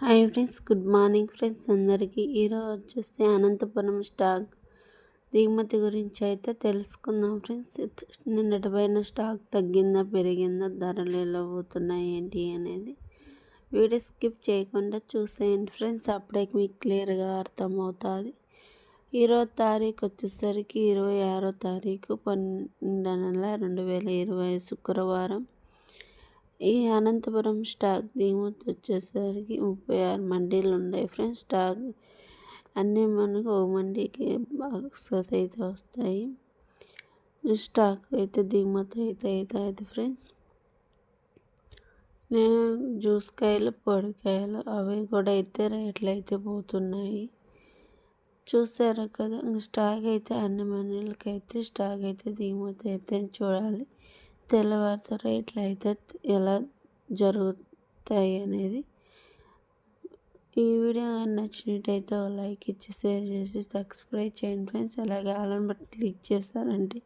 Hi friends good morning friends. అందరికీ ఈరోజు వచ్చేసి అనంతపురం స్టాక్ దిగుమతి గురించి అయితే తెలుసుకుందాం ఫ్రెండ్స్. నిన్నటి పైన స్టాక్ తగ్గిందా పెరిగిందా ధరలు ఎలా పోతున్నాయి ఏంటి అనేది వీడియో స్కిప్ చేయకుండా చూసేయండి ఫ్రెండ్స్. అప్పుడే మీకు క్లియర్గా అర్థమవుతుంది. ఈరోజు తారీఖు వచ్చేసరికి ఇరవై ఆరో తారీఖు పన్నెండు నెల రెండు వేల ఇరవై శుక్రవారం. ఈ అనంతపురం స్టాక్ దిగుమతి వచ్చేసరికి ముప్పై ఆరు మండీలు ఉన్నాయి ఫ్రెండ్స్. స్టాక్ అన్నీ మనకు ఒక మండీకి బాక్స్ అయితే వస్తాయి. స్టాక్ అయితే దిగుమతి అయితే అవుతుంది ఫ్రెండ్స్. నేను జ్యూస్ కాయలు పొడికాయలు అవి కూడా అయితే రేట్లు అయితే పోతున్నాయి. చూసారా కదా స్టాక్ అయితే అన్ని మండీలకి అయితే స్టాక్ అయితే దిగుమతి అయితే చూడాలి. తెల్లవారితో రేట్లు అయితే ఎలా జరుగుతాయి అనేది ఈ వీడియో నచ్చినట్టయితే లైక్ ఇచ్చి షేర్ చేసి సబ్స్క్రైబ్ చేయండి ఫ్రెండ్స్. అలాగే ఆలన్ బట్టి క్లిక్ చేస్తారంటే